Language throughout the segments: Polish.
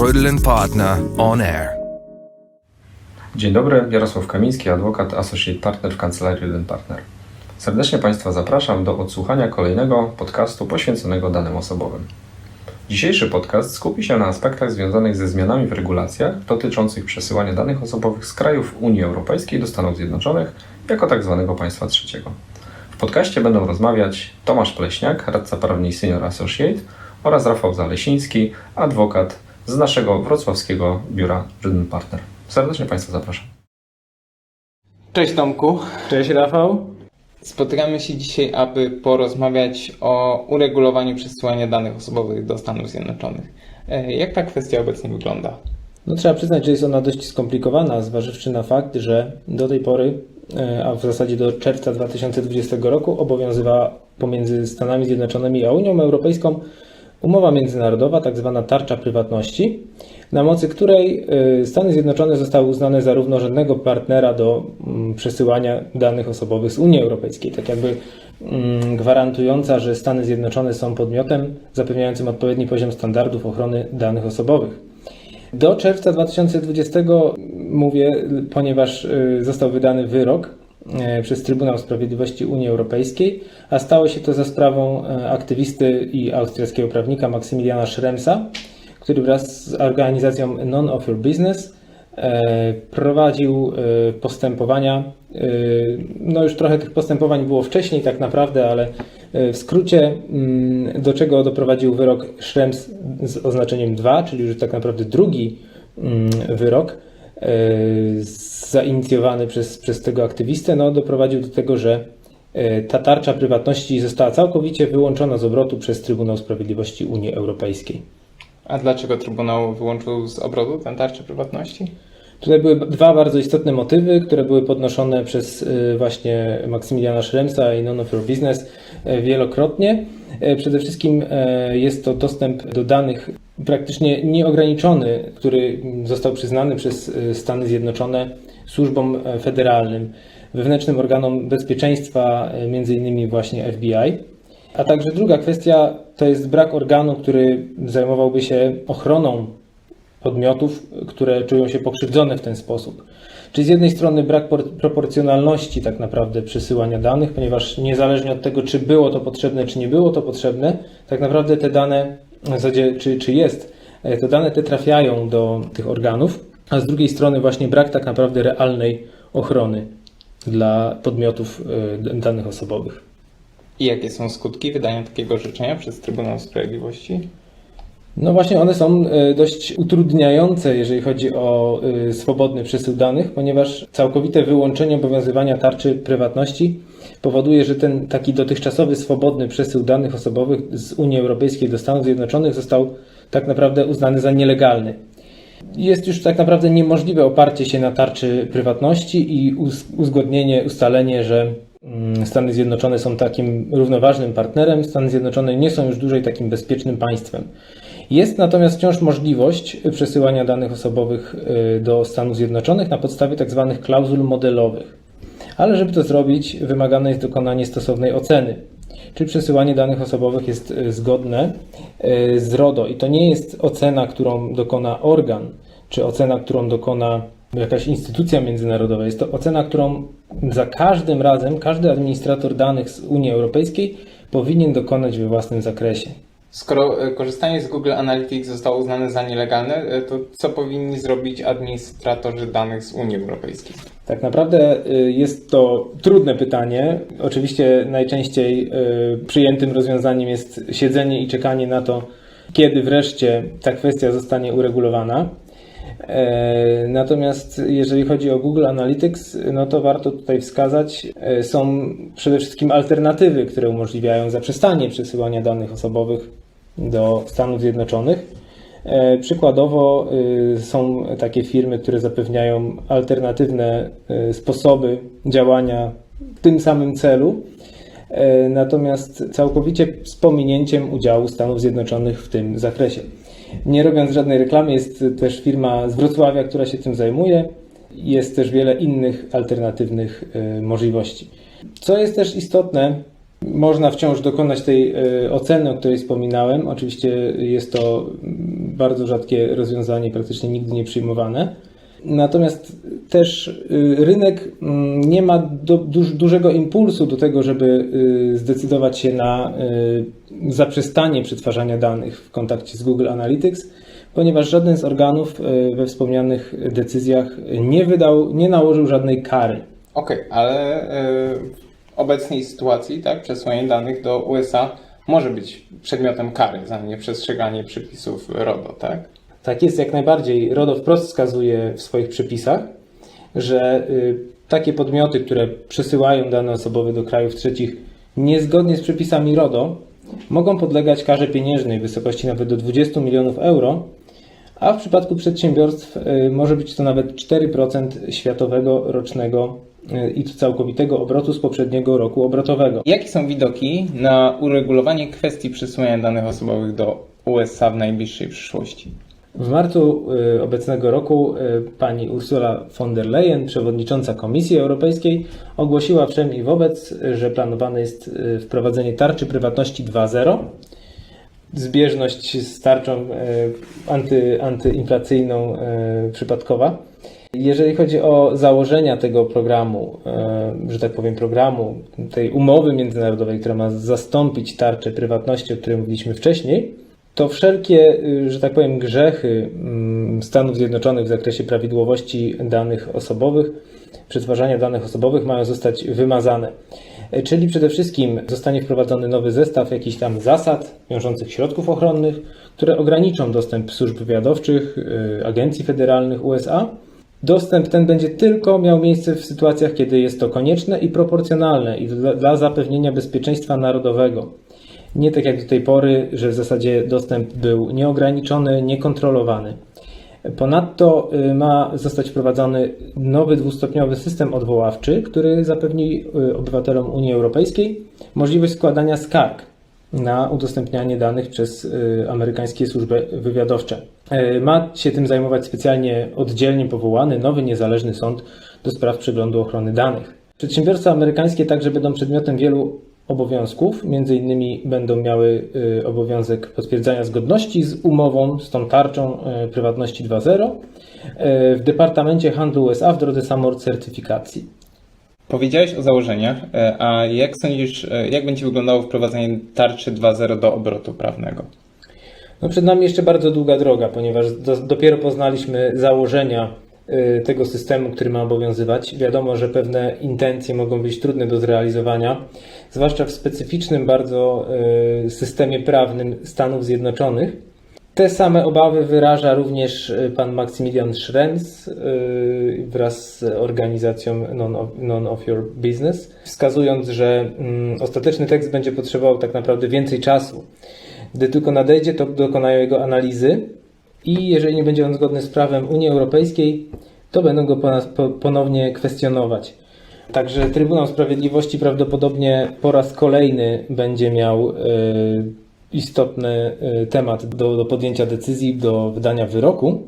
Rödel Partner on air. Dzień dobry, Jarosław Kamiński, adwokat, associate partner w kancelarii Rydyn Partner. Serdecznie Państwa zapraszam do odsłuchania kolejnego podcastu poświęconego danym osobowym. Dzisiejszy podcast skupi się na aspektach związanych ze zmianami w regulacjach dotyczących przesyłania danych osobowych z krajów Unii Europejskiej do Stanów Zjednoczonych jako tzw. państwa trzeciego. W podcaście będą rozmawiać Tomasz Pleśniak, radca prawny senior associate oraz Rafał Zalesiński, adwokat z naszego wrocławskiego biura Rydyn Partner. Serdecznie Państwa zapraszam. Cześć Tomku. Cześć Rafał. Spotykamy się dzisiaj, aby porozmawiać o uregulowaniu przesyłania danych osobowych do Stanów Zjednoczonych. E, Jak ta kwestia obecnie wygląda? No trzeba przyznać, że jest ona dość skomplikowana, zważywszy na fakt, że do tej pory, e, a w zasadzie do czerwca 2020 roku, obowiązywała pomiędzy Stanami Zjednoczonymi a Unią Europejską umowa międzynarodowa, tak zwana tarcza prywatności, na mocy której e, Stany Zjednoczone zostały uznane za równorzędnego partnera do mm, przesyłania danych osobowych z Unii Europejskiej, tak jakby mm, gwarantująca, że Stany Zjednoczone są podmiotem zapewniającym odpowiedni poziom standardów ochrony danych osobowych. Do czerwca 2020 mówię, ponieważ y, został wydany wyrok y, przez Trybunał Sprawiedliwości Unii Europejskiej, a stało się to za sprawą y, aktywisty i austriackiego prawnika Maksymiliana Schremsa, który wraz z organizacją None of Your Business e, prowadził e, postępowania. e, No już trochę tych postępowań było wcześniej tak naprawdę, ale e, w skrócie mm, do czego doprowadził wyrok Schrems z oznaczeniem 2, czyli już tak naprawdę drugi mm, wyrok e, zainicjowany przez, przez tego aktywistę, no doprowadził do tego, że e, ta tarcza prywatności została całkowicie wyłączona z obrotu przez Trybunał Sprawiedliwości Unii Europejskiej. A dlaczego Trybunał wyłączył z obrotu tę tarczę prywatności? Tutaj były dwa bardzo istotne motywy, które były podnoszone przez y, właśnie Maksymiliana Schremsa i None of Your Business wielokrotnie. Przede wszystkim jest to dostęp do danych praktycznie nieograniczony, który został przyznany przez y, Stany Zjednoczone służbom y, federalnym, wewnętrznym organom bezpieczeństwa, y, między innymi właśnie FBI. A także druga kwestia to jest brak organu, który zajmowałby się ochroną podmiotów, które czują się pokrzywdzone w ten sposób. Czyli z jednej strony brak por- proporcjonalności tak naprawdę przesyłania danych, ponieważ niezależnie od tego, czy było to potrzebne, czy nie było to potrzebne, tak naprawdę te dane, w zasadzie czy, czy jest, e, te dane te trafiają do tych organów, a z drugiej strony właśnie brak tak naprawdę realnej ochrony dla podmiotów e, danych osobowych. I jakie są skutki wydania takiego orzeczenia przez Trybunał Sprawiedliwości? No właśnie, one są e, dość utrudniające, jeżeli chodzi o swobodny przesył danych, ponieważ całkowite wyłączenie obowiązywania tarczy prywatności powoduje, że ten taki dotychczasowy swobodny przesył danych osobowych z Unii Europejskiej do Stanów Zjednoczonych został tak naprawdę uznany za nielegalny. Jest już tak naprawdę niemożliwe oparcie się na tarczy prywatności i uz- uzgodnienie, ustalenie, że mm, Stany Zjednoczone są takim równoważnym partnerem, Stany Zjednoczone nie są już dłużej takim bezpiecznym państwem. Jest natomiast wciąż możliwość przesyłania danych osobowych y, do Stanów Zjednoczonych na podstawie tzw. klauzul modelowych. Ale żeby to zrobić, wymagane jest dokonanie stosownej oceny. Czy przesyłanie danych osobowych jest y, zgodne y, z RODO? I to nie jest ocena, którą dokona organ, czy ocena, którą dokona jakaś instytucja międzynarodowa. Jest to ocena, którą za każdym razem każdy administrator danych z Unii Europejskiej powinien dokonać we własnym zakresie. Skoro e, korzystanie z Google Analytics zostało uznane za nielegalne, e, to co powinni zrobić administratorzy danych z Unii Europejskiej? Tak naprawdę y, jest to trudne pytanie. Oczywiście najczęściej przyjętym rozwiązaniem jest siedzenie i czekanie na to, kiedy wreszcie ta kwestia zostanie uregulowana. E, Natomiast jeżeli chodzi o Google Analytics, no to warto tutaj wskazać, e, są przede wszystkim alternatywy, które umożliwiają zaprzestanie przesyłania danych osobowych do Stanów Zjednoczonych. E, Przykładowo są takie firmy, które zapewniają alternatywne sposoby działania w tym samym celu, natomiast całkowicie z pominięciem udziału Stanów Zjednoczonych w tym zakresie. Nie robiąc żadnej reklamy, jest też firma z Wrocławia, która się tym zajmuje. Jest też wiele innych alternatywnych y, możliwości. Co jest też istotne, Można wciąż dokonać tej e, oceny, o której wspominałem. Oczywiście jest to mm, bardzo rzadkie rozwiązanie, praktycznie nigdy nie przyjmowane. Natomiast też y, rynek mm, nie ma dużego impulsu do tego, żeby y, zdecydować się na y, zaprzestanie przetwarzania danych w kontakcie z Google Analytics, ponieważ żaden z organów we wspomnianych decyzjach nie wydał, nie nałożył żadnej kary. Okej, ale y, w obecnej sytuacji, tak, przesłanie danych do USA może być przedmiotem kary za nieprzestrzeganie przepisów RODO, tak? Tak jest jak najbardziej. RODO wprost wskazuje w swoich przepisach, że y, takie podmioty, które przesyłają dane osobowe do krajów trzecich niezgodnie z przepisami RODO, mogą podlegać karze pieniężnej w wysokości nawet do 20 milionów euro, a w przypadku przedsiębiorstw y, może być to nawet 4% światowego rocznego y, i całkowitego obrotu z poprzedniego roku obrotowego. Jakie są widoki na uregulowanie kwestii przesyłania danych osobowych do USA w najbliższej przyszłości? W marcu y, obecnego roku y, pani Ursula von der Leyen, przewodnicząca Komisji Europejskiej, ogłosiła wszem i wobec, że planowane jest y, wprowadzenie tarczy prywatności 2.0. Zbieżność z tarczą anty, antyinflacyjną przypadkowa. Jeżeli chodzi o założenia tego programu, że tak powiem, programu, tej umowy międzynarodowej, która ma zastąpić tarczę prywatności, o której mówiliśmy wcześniej, to wszelkie, y, że tak powiem, grzechy mm, Stanów Zjednoczonych w zakresie prawidłowości danych osobowych, przetwarzania danych osobowych mają zostać wymazane. Y, Czyli przede wszystkim zostanie wprowadzony nowy zestaw jakichś tam zasad wiążących środków ochronnych, które ograniczą dostęp służb wywiadowczych, y, agencji federalnych USA. Dostęp ten będzie tylko miał miejsce w sytuacjach, kiedy jest to konieczne i proporcjonalne i dla, dla zapewnienia bezpieczeństwa narodowego. Nie tak jak do tej pory, że w zasadzie dostęp był nieograniczony, niekontrolowany. Ponadto y, ma zostać wprowadzony nowy dwustopniowy system odwoławczy, który zapewni y, obywatelom Unii Europejskiej możliwość składania skarg na udostępnianie danych przez y, amerykańskie służby wywiadowcze. Ma się tym zajmować specjalnie oddzielnie powołany nowy niezależny sąd do spraw przeglądu ochrony danych. Przedsiębiorstwa amerykańskie także będą przedmiotem wielu obowiązków. Między innymi będą miały y, obowiązek potwierdzania zgodności z umową, z tą tarczą y, prywatności 2.0 y, w Departamencie Handlu USA w drodze samocertyfikacji. Powiedziałeś o założeniach, a jak sądzisz, jak będzie wyglądało wprowadzenie tarczy 2.0 do obrotu prawnego? No przed nami jeszcze bardzo długa droga, ponieważ do, dopiero poznaliśmy założenia tego systemu, który ma obowiązywać. Wiadomo, że pewne intencje mogą być trudne do zrealizowania, zwłaszcza w specyficznym bardzo y, systemie prawnym Stanów Zjednoczonych. Te same obawy wyraża również y, pan Maksymilian Schrems y, wraz z organizacją Non of, non of Your Business, wskazując, że mm, ostateczny tekst będzie potrzebował tak naprawdę więcej czasu. Gdy tylko nadejdzie, to dokonają jego analizy i jeżeli nie będzie on zgodny z prawem Unii Europejskiej, to będą go ponownie kwestionować. Także Trybunał Sprawiedliwości prawdopodobnie po raz kolejny będzie miał e, istotny e, temat do, do podjęcia decyzji, do wydania wyroku.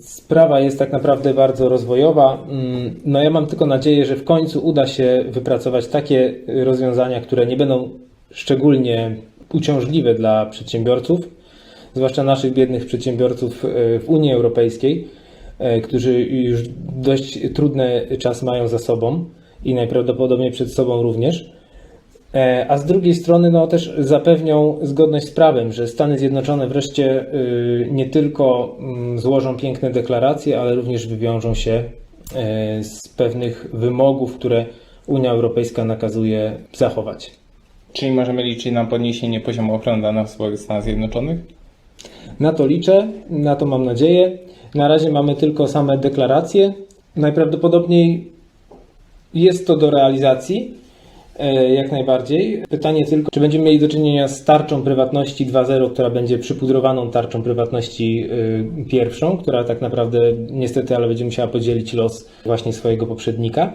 Sprawa jest tak naprawdę bardzo rozwojowa. Mm, No ja mam tylko nadzieję, że w końcu uda się wypracować takie rozwiązania, które nie będą szczególnie uciążliwe dla przedsiębiorców, zwłaszcza naszych biednych przedsiębiorców e, w Unii Europejskiej, e, którzy już dość trudny czas mają za sobą i najprawdopodobniej przed sobą również. E, A z drugiej strony no, też zapewnią zgodność z prawem, że Stany Zjednoczone wreszcie nie tylko mm, złożą piękne deklaracje, ale również wywiążą się z pewnych wymogów, które Unia Europejska nakazuje zachować. Czyli możemy liczyć na podniesienie poziomu ochrony danych w Stanach Zjednoczonych? Na to liczę, na to mam nadzieję. Na razie mamy tylko same deklaracje. Najprawdopodobniej jest to do realizacji, e, jak najbardziej. Pytanie tylko, czy będziemy mieli do czynienia z tarczą prywatności 2.0, która będzie przypudrowaną tarczą prywatności y, pierwszą, która tak naprawdę niestety, ale będzie musiała podzielić los właśnie swojego poprzednika.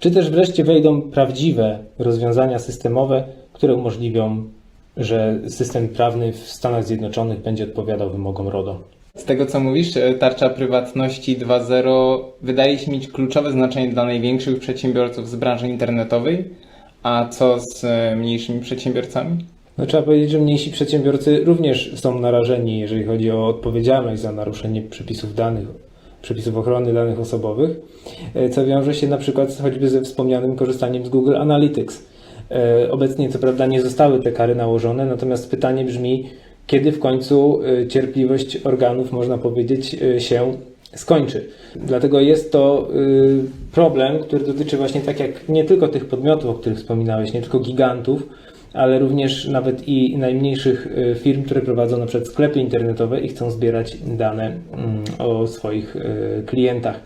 Czy też wreszcie wejdą prawdziwe rozwiązania systemowe, które umożliwią, że system prawny w Stanach Zjednoczonych będzie odpowiadał wymogom RODO. Z tego co mówisz, e, tarcza prywatności 2.0 wydaje się mieć kluczowe znaczenie dla największych przedsiębiorców z branży internetowej, A co z e, mniejszymi przedsiębiorcami? No, trzeba powiedzieć, że mniejsi przedsiębiorcy również są narażeni, jeżeli chodzi o odpowiedzialność za naruszenie przepisów danych, przepisów ochrony danych osobowych, e, co wiąże się na przykład choćby ze wspomnianym korzystaniem z Google Analytics. E, Obecnie co prawda nie zostały te kary nałożone, natomiast pytanie brzmi, kiedy w końcu e, cierpliwość organów, można powiedzieć, e, się skończy. Dlatego jest to problem, który dotyczy właśnie tak jak nie tylko tych podmiotów, o których wspominałeś, nie tylko gigantów, ale również nawet i najmniejszych firm, które prowadzą na przykład sklepy internetowe i chcą zbierać dane mm, o swoich klientach.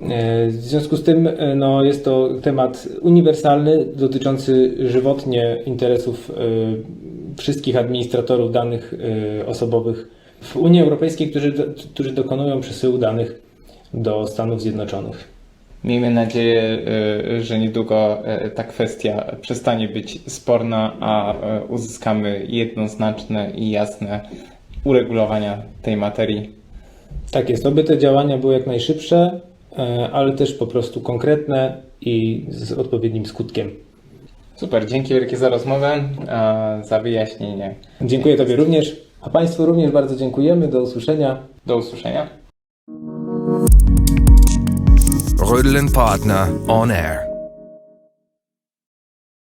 E, W związku z tym e, no, jest to temat uniwersalny, dotyczący żywotnie interesów e, wszystkich administratorów danych osobowych w Unii Europejskiej, którzy, którzy dokonują przesyłu danych do Stanów Zjednoczonych. Miejmy nadzieję, że niedługo ta kwestia przestanie być sporna, a uzyskamy jednoznaczne i jasne uregulowania tej materii. Tak jest, oby te działania były jak najszybsze, ale też po prostu konkretne i z odpowiednim skutkiem. Super, dzięki wielkie za rozmowę, e, za wyjaśnienie. Dziękuję Tobie również, a Państwu również bardzo dziękujemy. Do usłyszenia. Do usłyszenia. Rödel Partner on air.